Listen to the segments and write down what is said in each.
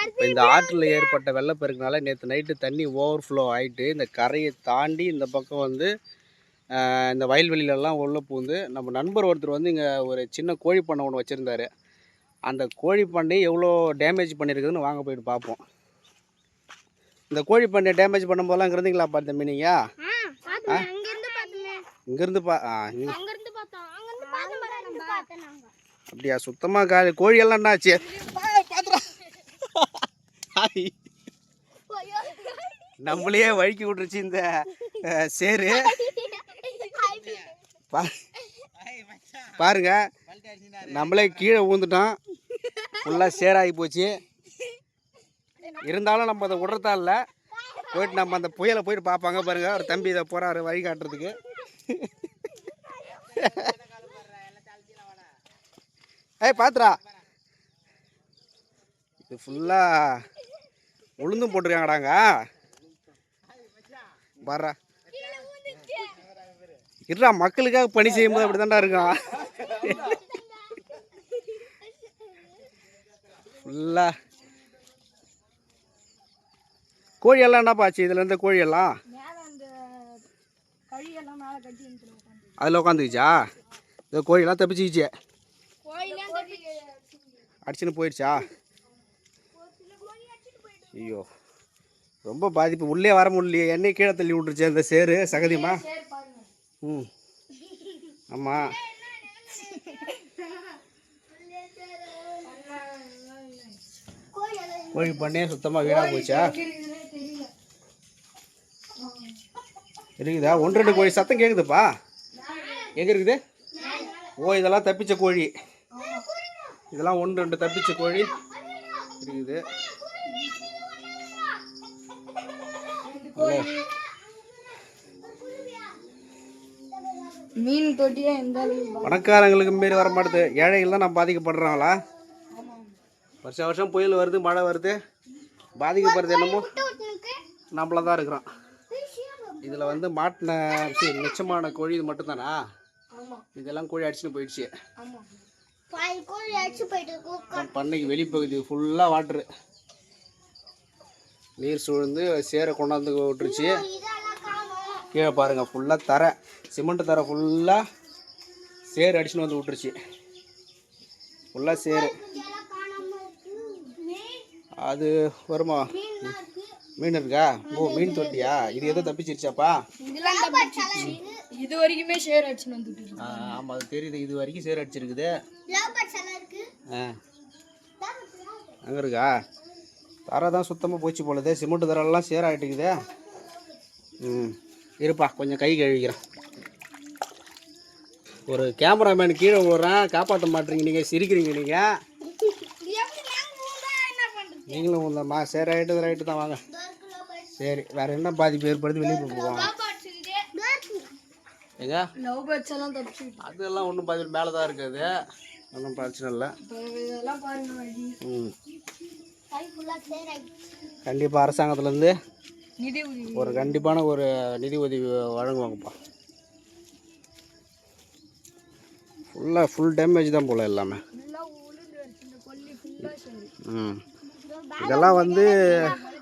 இப்போ இந்த ஆற்றில் ஏற்பட்ட வெள்ளப்பெருக்குனால நேற்று நைட்டு தண்ணி ஓவர்ஃப்ளோ ஆகிட்டு இந்த கரையை தாண்டி இந்த பக்கம் வந்து இந்த வயல்வெளியிலலாம் உள்ளே பூந்து நம்ம நண்பர் ஒருத்தர் வந்து இங்கே ஒரு சின்ன கோழி பண்ணை ஒன்று வச்சுருந்தாரு. அந்த கோழி பண்ணை எவ்வளோ டேமேஜ் பண்ணியிருக்குதுன்னு வாங்க போயிட்டு பார்ப்போம் இந்த கோழி பண்ணை டேமேஜ் பண்ணும்போதெல்லாம் இங்கே இருந்தீங்களா பார்த்த மீனிங்க பார்த்தேன் இங்கேருந்து பா ஆ பார்த்தேன் அப்படியா? சுத்தமாக காலி கோழியெல்லாம் என்னாச்சு? ஹாய். நம்மளையே வழுக்கி விட்டுருச்சு இந்த சேரு. பா பாருங்க. நம்மளே கீழே ஊந்துட்டோம். ஃபுல்லாக சேராகி போச்சு. இருந்தாலும் நம்ம அதை விடுறதா இல்லை. போயிட்டு நம்ம அந்த புயலை போயிட்டு பார்ப்பாங்க பாருங்க. ஒரு தம்பி இதை போகிறாரு வழி காட்டுறதுக்கு. ஏய் பாத்துரா இது ஃபுல்லாக உளுந்தும் போட்டிருக்காங்கடாங்க. பாரா இருடா மக்களுக்காக பணி செய்யும்போது அப்படி தான்டா இருக்கும். ஃபுல்லாக கோழியெல்லாம் என்னப்பா ஆச்சு? இதில் இருந்த கோழியெல்லாம்? அதில் உட்காந்துக்கிச்சா இந்த கோழியெல்லாம் தப்பிச்சுக்கிச்சு. அடிச்சுன்னு போயிடுச்சா? ஐயோ ரொம்ப பாதிப்பு. உள்ளே வர முடியலையே. என்னை கீழே தள்ளி விட்டுருச்சு அந்த சேரு. பாருங்க. ம். ஆமாம் கோழி பண்ணே சுத்தமாக வீணாக போச்சா? இருக்குதா ஒன்று ரெண்டு கோழி சத்தம் கேட்குதுப்பா எங்கே இருக்குது? ஓ இதெல்லாம் தப்பிச்ச கோழி. இதெல்லாம் ஒன்று ரெண்டு தப்பிச்ச கோழி. இருக்குது மீன் தொட்டியே எந்த பணக்காரங்களுக்கு மாரி வர மாட்டுது. ஏழைகள் தான் நான் பாதிக்கப்படுறாங்களா வருஷம் வருஷம் புயல் வருது மழை வருது. பாதிக்கப்படுறது என்னமோ? நம்மள தான் இருக்கிறோம் இதில் வந்து மாட்டின மிச்சமான கோழி இது மட்டும்தானா? இதெல்லாம் கோழி அடிச்சுன்னு போயிடுச்சு. பண்ணைக்கு வெளிப்பகுதி ஃபுல்லாக வாட்ரு நீர் சூழ்ந்து சேரை கொண்டாந்து விட்டுருச்சு. கீழே பாருங்கள் ஃபுல்லாக தரை. சிமெண்ட் தரை ஃபுல்லாக சேர் அடிச்சுன்னு வந்து விட்டுருச்சு. ஃபுல்லாக சேரு அது வருமா? மீன் இருக்கா? ஓ மீன் தொட்டியா? இது எதோ தப்பிச்சிருச்சாப்பா? இது. வரைக்குமே ஷேர் அடிச்சுன்னு வந்துட்டு ஆ, ஆமாம் அது தெரியுது. இது வரைக்கும் சேர் அடிச்சிருக்குது. ஆ. அங்கே இருக்கா? தரை தான் சுத்தமாக போச்சு போலதே. சிமெண்ட் தரெல்லாம் சேர் ஆகிட்டுக்குதே ம் இருப்பா கொஞ்சம் கை கழுவிக்கிறேன். ஒரு கேமராமேன் கீழே விடுறேன் காப்பாற்ற மாட்டீங்க நீங்கள் சிரிக்கிறீங்க நீங்கள் நீங்களும் உந்தம்மா சரி ரைட்டு ரைட்டு தான் வாங்க. சரி வேறு என்ன பாதிப்பு ஏற்படுத்தி வெளியே எல்லாம் தப்பிச்சு அதெல்லாம் ஒன்றும் பாதிப்பு மேலே தான் இருக்குது. ஒன்றும் பிரச்சனை இல்லை. ம். கண்டிப்பாக அரசாங்கத்துலேருந்து ஒரு கண்டிப்பான ஒரு நிதி உதவி வழங்குவாங்கப்பா. ஃபுல்லாக ஃபுல் டேமேஜ் தான் போல் எல்லாமே. ம். இதெல்லாம் வந்து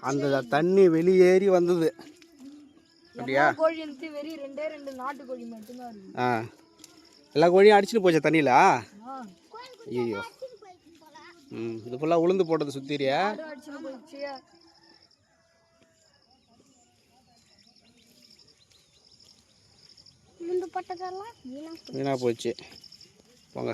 அந்த தண்ணி வெளியேறி வந்தது. அப்படியா? ஆ. எல்லா கோழியும் அடிச்சுட்டு போச்சா தண்ணியில்? ஐயோ ம் இது ஃபுல்லாக உளுந்து போட்டது வீணா வீணாக போச்சு. போங்க.